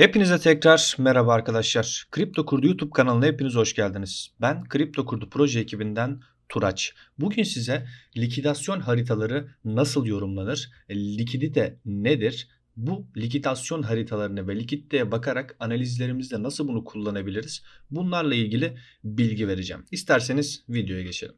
Hepinize tekrar merhaba arkadaşlar. Kripto Kurdu YouTube kanalına hepiniz hoş geldiniz. Ben Kripto Kurdu proje ekibinden Turaç. Bugün size likidasyon haritaları nasıl yorumlanır, likidite nedir, bu likidasyon haritalarını ve likiditeye bakarak analizlerimizde nasıl bunu kullanabiliriz bunlarla ilgili bilgi vereceğim. İsterseniz videoya geçelim.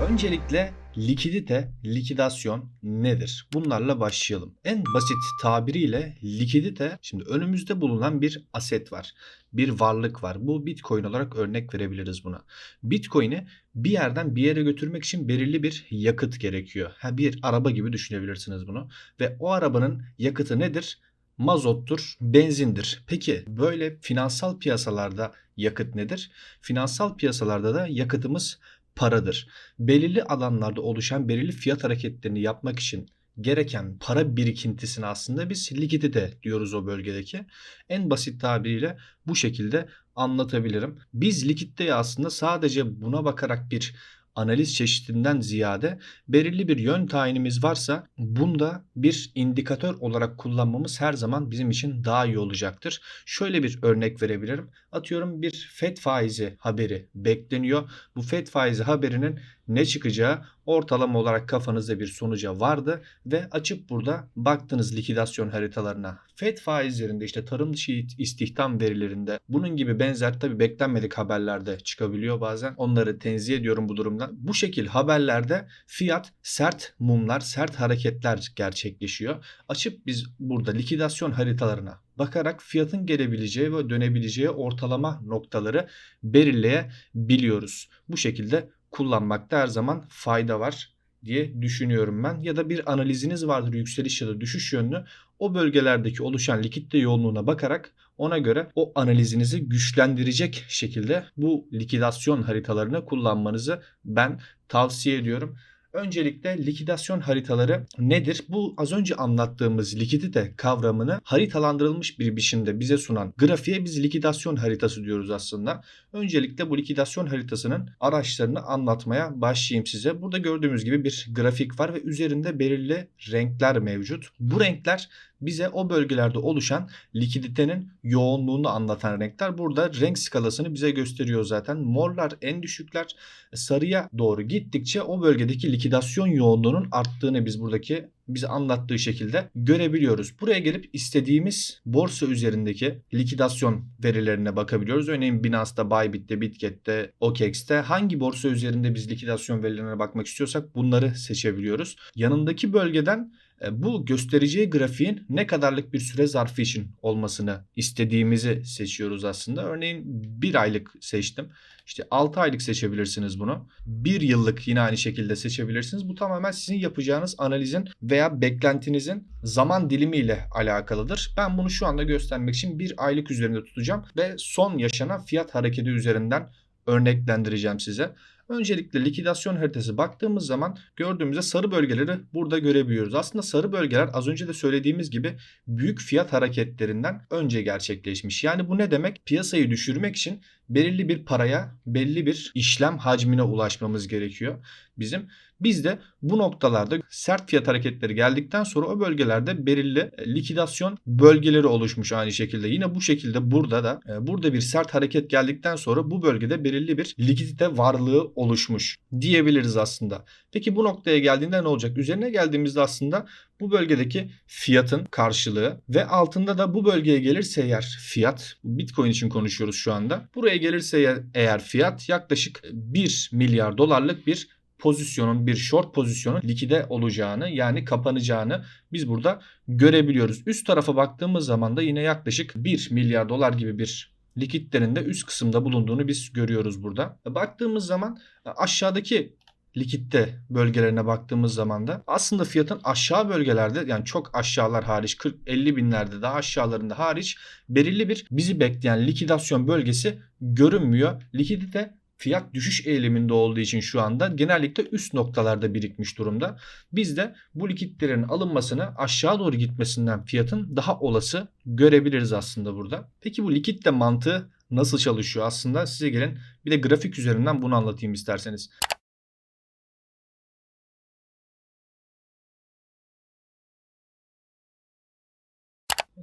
Öncelikle likidite, likidasyon nedir? Bunlarla başlayalım. En basit tabiriyle likidite şimdi önümüzde bulunan bir aset var. Bir varlık var. Bu Bitcoin olarak örnek verebiliriz buna. Bitcoin'i bir yerden bir yere götürmek için belirli bir yakıt gerekiyor. Ha bir araba gibi düşünebilirsiniz bunu. Ve o arabanın yakıtı nedir? mazottur, benzindir. Peki böyle finansal piyasalarda yakıt nedir? Finansal piyasalarda da yakıtımız paradır. Belirli alanlarda oluşan belirli fiyat hareketlerini yapmak için gereken para birikintisini aslında biz likidite diyoruz o bölgedeki. En basit tabiriyle bu şekilde anlatabilirim. Biz likiditeyi aslında sadece buna bakarak bir analiz çeşidinden ziyade belirli bir yön tayinimiz varsa bunda bir indikatör olarak kullanmamız her zaman bizim için daha iyi olacaktır. Şöyle bir örnek verebilirim. Atıyorum bir FED faizi haberi bekleniyor. Bu FED faizi haberinin ne çıkacağı ortalama olarak kafanızda bir sonuca vardı ve açıp burada baktınız likidasyon haritalarına. FED faizlerinde işte tarım dışı istihdam verilerinde bunun gibi benzer tabi beklenmedik haberlerde çıkabiliyor bazen. Onları tenzih ediyorum bu durumdan. Bu şekil haberlerde fiyat sert mumlar, sert hareketler gerçekleşiyor. Açıp biz burada likidasyon haritalarına bakarak fiyatın gelebileceği ve dönebileceği ortalama noktaları belirleyebiliyoruz. Bu şekilde kullanmakta her zaman fayda var diye düşünüyorum ben. Ya da bir analiziniz vardır yükseliş ya da düşüş yönlü. O bölgelerdeki oluşan likitte yoğunluğuna bakarak ona göre o analizinizi güçlendirecek şekilde bu likidasyon haritalarını kullanmanızı ben tavsiye ediyorum. Öncelikle likidasyon haritaları nedir? Bu az önce anlattığımız likidite kavramını haritalandırılmış bir biçimde bize sunan grafiğe biz likidasyon haritası diyoruz aslında. Öncelikle bu likidasyon haritasının araçlarını anlatmaya başlayayım size. Burada gördüğümüz gibi bir grafik var ve üzerinde belirli renkler mevcut. Bu renkler bize o bölgelerde oluşan likiditenin yoğunluğunu anlatan renkler. Burada renk skalasını bize gösteriyor zaten. Morlar en düşükler sarıya doğru gittikçe o bölgedeki likidasyon yoğunluğunun arttığını biz buradaki bize anlattığı şekilde görebiliyoruz. Buraya gelip istediğimiz borsa üzerindeki likidasyon verilerine bakabiliyoruz. Örneğin Binance'da, Bybit'te, Bitket'te, OKEX'te hangi borsa üzerinde biz likidasyon verilerine bakmak istiyorsak bunları seçebiliyoruz. Yanındaki bölgeden bu göstereceği grafiğin ne kadarlık bir süre zarfı için olmasını istediğimizi seçiyoruz aslında. Örneğin bir aylık seçtim. İşte 6 aylık seçebilirsiniz bunu. 1 yıllık yine aynı şekilde seçebilirsiniz. Bu tamamen sizin yapacağınız analizin veya beklentinizin zaman dilimi ile alakalıdır. Ben bunu şu anda göstermek için bir aylık üzerinde tutacağım ve son yaşanan fiyat hareketi üzerinden örneklendireceğim size. Öncelikle likidasyon haritası baktığımız zaman gördüğümüzde sarı bölgeleri burada görebiliyoruz. Aslında sarı bölgeler az önce de söylediğimiz gibi büyük fiyat hareketlerinden önce gerçekleşmiş. Yani bu ne demek? Piyasayı düşürmek için belirli bir paraya, belli bir işlem hacmine ulaşmamız gerekiyor bizim. Biz de bu noktalarda sert fiyat hareketleri geldikten sonra o bölgelerde belirli e, likidasyon bölgeleri oluşmuş aynı şekilde. Yine bu şekilde burada da e, burada bir sert hareket geldikten sonra bu bölgede belirli bir likidite varlığı oluşmuş diyebiliriz aslında. Peki bu noktaya geldiğinde ne olacak? Üzerine geldiğimizde aslında bu bölgedeki fiyatın karşılığı ve altında da bu bölgeye gelirse eğer fiyat Bitcoin için konuşuyoruz şu anda. Buraya gelirse eğer fiyat yaklaşık 1 milyar dolarlık bir pozisyonun bir short pozisyonun likide olacağını yani kapanacağını biz burada görebiliyoruz. Üst tarafa baktığımız zaman da yine yaklaşık 1 milyar dolar gibi bir likitlerin de üst kısımda bulunduğunu biz görüyoruz burada. Baktığımız zaman aşağıdaki likitte bölgelerine baktığımız zaman da aslında fiyatın aşağı bölgelerde yani çok aşağılar hariç 40-50 binlerde daha aşağılarında hariç belirli bir bizi bekleyen likidasyon bölgesi görünmüyor. Likidite fiyat düşüş eğiliminde olduğu için şu anda genellikle üst noktalarda birikmiş durumda. Biz de bu likitlerin alınmasını aşağı doğru gitmesinden fiyatın daha olası görebiliriz aslında burada. Peki bu likitte mantığı nasıl çalışıyor aslında size gelin bir de grafik üzerinden bunu anlatayım isterseniz.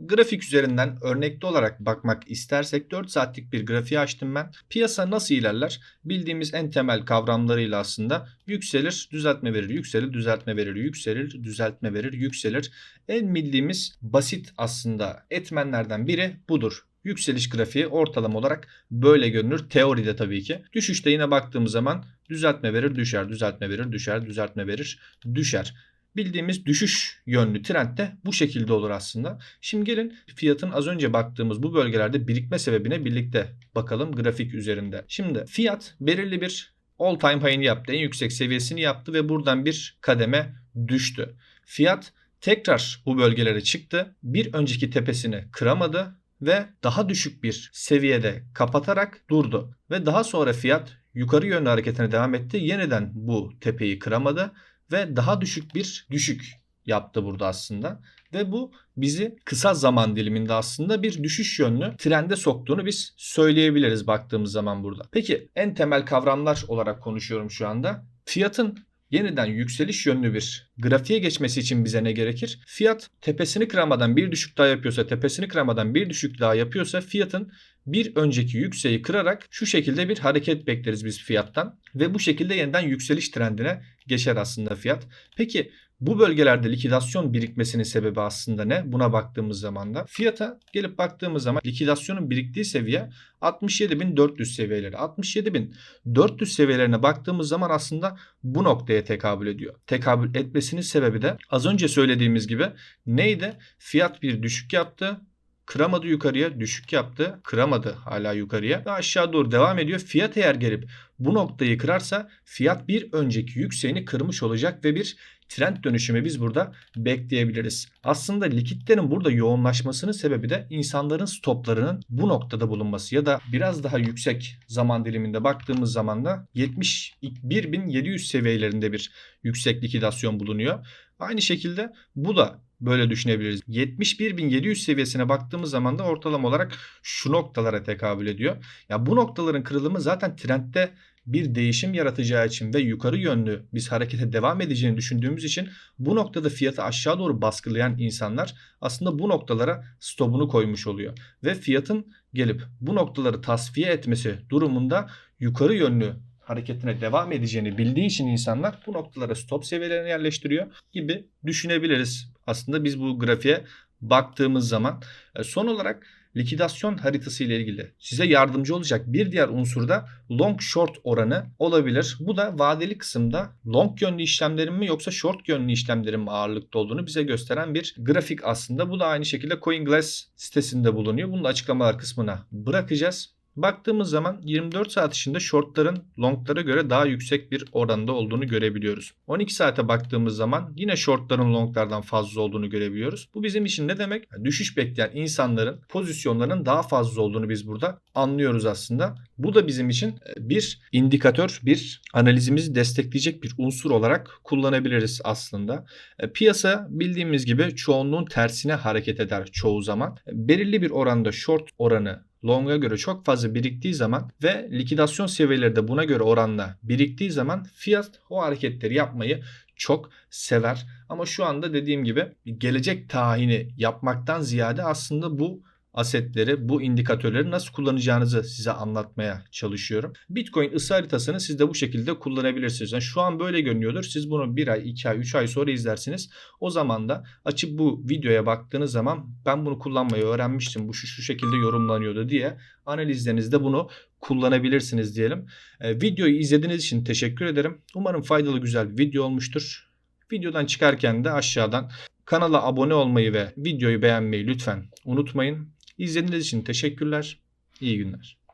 Grafik üzerinden örnekli olarak bakmak istersek 4 saatlik bir grafiği açtım ben. Piyasa nasıl ilerler? Bildiğimiz en temel kavramlarıyla aslında yükselir, düzeltme verir, yükselir, düzeltme verir, yükselir, düzeltme verir, yükselir. En bildiğimiz basit aslında etmenlerden biri budur. Yükseliş grafiği ortalama olarak böyle görünür. Teoride tabii ki. Düşüşte yine baktığımız zaman düzeltme verir, düşer, düzeltme verir, düşer, düzeltme verir, düşer. Bildiğimiz düşüş yönlü trend de bu şekilde olur aslında. Şimdi gelin fiyatın az önce baktığımız bu bölgelerde birikme sebebine birlikte bakalım grafik üzerinde. Şimdi fiyat belirli bir all time high'ini yaptı. En yüksek seviyesini yaptı ve buradan bir kademe düştü. Fiyat tekrar bu bölgelere çıktı. Bir önceki tepesini kıramadı ve daha düşük bir seviyede kapatarak durdu. Ve daha sonra fiyat yukarı yönlü hareketine devam etti. Yeniden bu tepeyi kıramadı ve daha düşük bir düşük yaptı burada aslında. Ve bu bizi kısa zaman diliminde aslında bir düşüş yönlü trende soktuğunu biz söyleyebiliriz baktığımız zaman burada. Peki en temel kavramlar olarak konuşuyorum şu anda. Fiyatın yeniden yükseliş yönlü bir grafiğe geçmesi için bize ne gerekir? Fiyat tepesini kıramadan bir düşük daha yapıyorsa, tepesini kıramadan bir düşük daha yapıyorsa fiyatın bir önceki yükseği kırarak şu şekilde bir hareket bekleriz biz fiyattan ve bu şekilde yeniden yükseliş trendine geçer aslında fiyat. Peki bu bölgelerde likidasyon birikmesinin sebebi aslında ne? Buna baktığımız zaman da fiyata gelip baktığımız zaman likidasyonun biriktiği seviye 67.400 seviyeleri. 67.400 seviyelerine baktığımız zaman aslında bu noktaya tekabül ediyor. Tekabül etmesinin sebebi de az önce söylediğimiz gibi neydi? Fiyat bir düşük yaptı. Kıramadı yukarıya, düşük yaptı. Kıramadı hala yukarıya ve aşağı doğru devam ediyor. Fiyat eğer gelip bu noktayı kırarsa fiyat bir önceki yükseğini kırmış olacak ve bir trend dönüşümü biz burada bekleyebiliriz. Aslında likitlerin burada yoğunlaşmasının sebebi de insanların stoplarının bu noktada bulunması ya da biraz daha yüksek zaman diliminde baktığımız zaman da 71.700 seviyelerinde bir yüksek likidasyon bulunuyor. Aynı şekilde bu da böyle düşünebiliriz. 71.700 seviyesine baktığımız zaman da ortalama olarak şu noktalara tekabül ediyor. Ya bu noktaların kırılımı zaten trendde bir değişim yaratacağı için ve yukarı yönlü biz harekete devam edeceğini düşündüğümüz için bu noktada fiyatı aşağı doğru baskılayan insanlar aslında bu noktalara stopunu koymuş oluyor. Ve fiyatın gelip bu noktaları tasfiye etmesi durumunda yukarı yönlü hareketine devam edeceğini bildiği için insanlar bu noktalara stop seviyelerini yerleştiriyor gibi düşünebiliriz. Aslında biz bu grafiğe baktığımız zaman E, son olarak likidasyon haritası ile ilgili size yardımcı olacak bir diğer unsur da long short oranı olabilir. Bu da vadeli kısımda long yönlü işlemlerin mi yoksa short yönlü işlemlerin mi ağırlıkta olduğunu bize gösteren bir grafik aslında. Bu da aynı şekilde CoinGlass sitesinde bulunuyor. Bunu da açıklamalar kısmına bırakacağız. Baktığımız zaman 24 saat içinde shortların longlara göre daha yüksek bir oranda olduğunu görebiliyoruz. 12 saate baktığımız zaman yine shortların longlardan fazla olduğunu görebiliyoruz. Bu bizim için ne demek? Düşüş bekleyen insanların pozisyonlarının daha fazla olduğunu biz burada anlıyoruz aslında. Bu da bizim için e, bir indikatör, bir analizimizi destekleyecek bir unsur olarak kullanabiliriz aslında. E, Piyasa bildiğimiz gibi çoğunluğun tersine hareket eder çoğu zaman. E, Belirli bir oranda short oranı long'a göre çok fazla biriktiği zaman ve likidasyon seviyeleri de buna göre oranla biriktiği zaman fiyat o hareketleri yapmayı çok sever. Ama şu anda dediğim gibi gelecek tahini yapmaktan ziyade aslında bu asetleri, bu indikatörleri nasıl kullanacağınızı size anlatmaya çalışıyorum. Bitcoin ısı haritasını siz de bu şekilde kullanabilirsiniz. Yani şu an böyle görünüyordur. Siz bunu 1 ay, 2 ay, 3 ay sonra izlersiniz. O zaman da açıp bu videoya baktığınız zaman ben bunu kullanmayı öğrenmiştim. Bu şu, şu şekilde yorumlanıyordu diye analizlerinizde bunu kullanabilirsiniz diyelim. Ee, videoyu izlediğiniz için teşekkür ederim. Umarım faydalı güzel bir video olmuştur. Videodan çıkarken de aşağıdan kanala abone olmayı ve videoyu beğenmeyi lütfen unutmayın. İzlediğiniz için teşekkürler. İyi günler.